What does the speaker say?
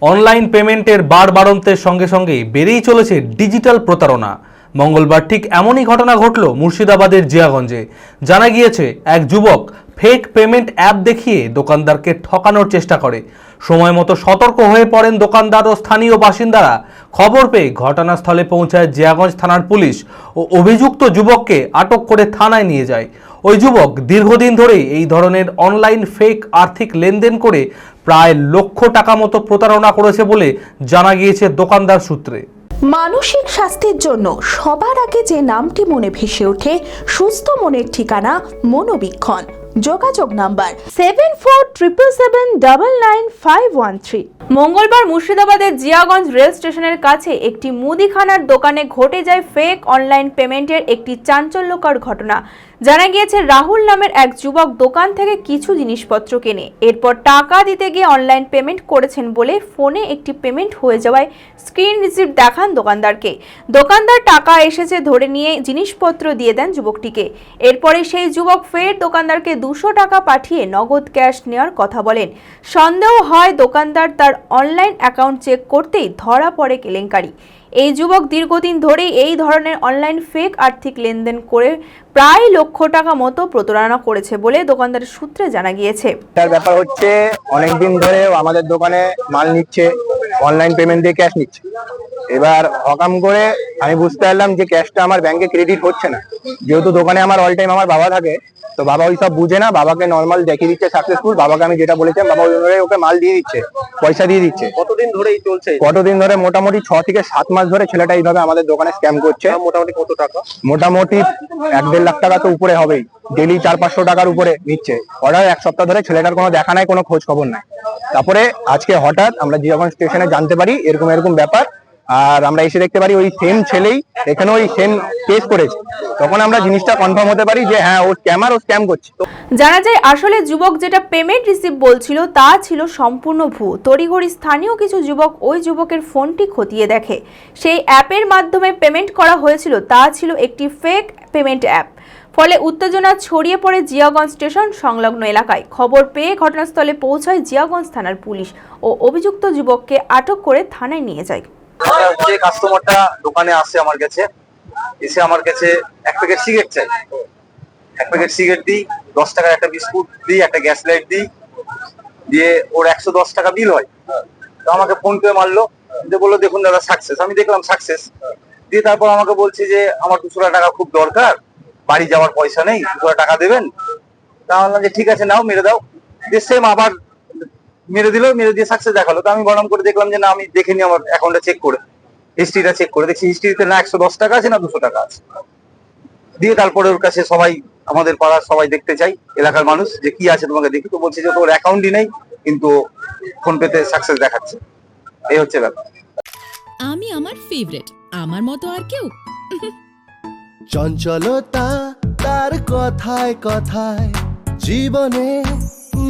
Online পেমেন্টের বাড়বাড়ন্তের সঙ্গে সঙ্গে বেড়েই চলেছে ডিজিটাল প্রতারণা। মঙ্গলবার ঠিক এমনই ঘটনা ঘটল মুর্শিদাবাদের জিয়াগঞ্জে। জানা গিয়েছে, এক যুবক ফেক পেমেন্ট অ্যাপ দেখিয়ে দোকানদারকে ঠকানোর চেষ্টা করে। সময় মতো সতর্ক হয়ে পড়েন দোকানদার ও স্থানীয় বাসিন্দারা। খবর পেয়ে ঘটনাস্থলে পৌঁছায় জিয়াগঞ্জ থানার পুলিশ ও অভিযুক্ত যুবককে আটক করে থানায় নিয়ে যায়। ওই যুবক দীর্ঘদিন ধরেই এই ধরনের অনলাইন ফেক আর্থিক লেনদেন করে প্রায় লক্ষ টাকা মতো প্রতারণা করেছে বলে জানা গিয়েছে দোকানদার সূত্রে। মানসিক স্বাস্থ্যের জন্য সবার আগে যে নামটি মনে ভেসে ওঠে, সুস্থ মনের ঠিকানা মনোবীক্ষণ। যোগাযোগ number seven four triple seven double nine five one three মঙ্গলবার মুর্শিদাবাদের জিয়াগঞ্জ রেল স্টেশনের কাছে একটি মুদিখানার দোকানে ঘটে যায় ফেক অনলাইন পেমেন্টের একটি চাঞ্চল্যকর ঘটনা। জানা গিয়েছে, রাহুল নামের এক যুবক দোকান থেকে কিছু জিনিসপত্র কেনে। এরপর টাকা দিতে গিয়ে অনলাইন পেমেন্ট করেছেন বলে ফোনে একটি পেমেন্ট হয়ে যাওয়ায় স্ক্রিন রিসিপ্ট দেখান দোকানদারকে। দোকানদার টাকা এসেছে ধরে নিয়ে জিনিসপত্র দিয়ে দেন যুবকটিকে। এরপরে সেই যুবক ফের দোকানদারকে দুশো টাকা পাঠিয়ে নগদ ক্যাশ নেওয়ার কথা বলেন। সন্দেহ হয় দোকানদার তার অনলাইন অ্যাকাউন্ট চেক করতেই ধরা পড়ে কেলেঙ্কারি। এই যুবক দীর্ঘদিন ধরেই এই ধরনের অনলাইন ফেক আর্থিক লেনদেন করে প্রায় লক্ষ টাকা মতো প্রতারণা করেছে বলে দোকানদারের সূত্রে জানা গিয়েছে। তার ব্যাপার হচ্ছে, অনেকদিন ধরে আমাদের দোকানে মাল নিচ্ছে, অনলাইন পেমেন্ট দিয়ে ক্যাশ নিচ্ছে। এবার হকাম করে আমি বুঝতে পারলাম যে ক্যাশটা আমার ব্যাংকে ক্রেডিট হচ্ছে না। যেহেতু দোকানে আমার অল টাইম আমার বাবা থাকে তো বাবা ওই সব বুঝে না বাবাকে নর্মাল দেখিয়ে দিচ্ছে সাকসেসফুল বাবাকে আমি যেটা বলেছিলাম বাবা ওই অনুযায়ী ওকে মাল দিয়ে দিচ্ছে পয়সা দিয়ে দিচ্ছে। কতদিন ধরেই চলছে? কতদিন ধরে? মোটামুটি ছ থেকে সাত মাস ধরে ছেলেটা এইভাবে আমাদের দোকানে স্ক্যাম করছে। মোটামুটি কত টাকা? মোটামুটি এক দেড় লাখ টাকা তো উপরে হবেই। ডেলি চার পাঁচশো টাকার উপরে নিচ্ছে। অর্ডার এক সপ্তাহ ধরে ছেলেটার কোনো দেখা নাই কোনো খোঁজ খবর নাই। তারপরে আজকে হঠাৎ আমরা জিয়াগঞ্জ স্টেশনে জানতে পারি এরকম এরকম ব্যাপার আর আমরা এসে দেখতে পারি ওই সেম ছেলেই এখানে ওই সেম কেস করেছে। তখন আমরা জিনিসটা কনফার্ম হতে পারি যে হ্যাঁ ও স্ক্যামার ও স্ক্যাম করছে। জানা যায় আসলে যুবক যেটা পেমেন্ট রিসিভ বলছিল, তা ছিল সম্পূর্ণ ভুয়ো তড়িঘড়ি স্থানীয় কিছু যুবক ওই যুবকের ফোনটি খতিয়ে দেখে। সেই অ্যাপের মাধ্যমে পেমেন্ট করা হয়েছিল, তা ছিল একটি ফেক পেমেন্ট অ্যাপ ফলে উত্তেজনা ছড়িয়ে পড়ে জিয়াগঞ্জ স্টেশন সংলগ্ন এলাকায়। খবর পেয়ে ঘটনাস্থলে পৌঁছায় জিয়াগঞ্জ থানার পুলিশ ও অভিযুক্ত যুবককে আটক করে থানায় নিয়ে যায়। যে কাস্টমারটা দোকানে আসে আমার কাছে, এসে আমার কাছে এক প্যাকেট সিগারেট চাই। এক প্যাকেট সিগারেট দিই, দশ টাকার একটা বিস্কুট দিই, একটা গ্যাস লাইট দিই, দিয়ে ওর একশো দশ টাকা বিল হয়। তো আমাকে ফোন পে মারলো, যে বলল, দেখুন দাদা সাকসেস আমি দেখলাম সাকসেস দিয়ে তারপর আমাকে বলছে যে, আমার দুশো টাকা খুব দরকার, বাড়ি যাওয়ার পয়সা নেই, দুশো টাকা দেবেন? তা বললাম যে, ঠিক আছে, নাও, মেরে দাও। দিয়ে সেম আবার মেরে দিল মেরে দিয়ে সাকসেস দেখাল। তো আমি গরম করে দেখলাম যে না আমি দেখে নি আমার অ্যাকাউন্টটা চেক করে হিস্ট্রিটা চেক করে দেখছি হিস্ট্রিতে না একশো দশ টাকা আছে না দুশো টাকা আছে। দিয়ে তারপরে ওর কাছে সবাই আমাদের পাড়ার সবাই দেখতে চাই এলাকার মানুষ যে কি আছে তোমাকে দেখি। তো বলছে যে তোর অ্যাকাউন্টই নেই কিন্তু ফোন পেতে সাকসেস দেখাচ্ছে। এই হচ্ছে ব্যাপার। আমি আমার ফেভারিট আমার মতো আর কেউ? চঞ্চলতা তার কথায় কথায় জীবনে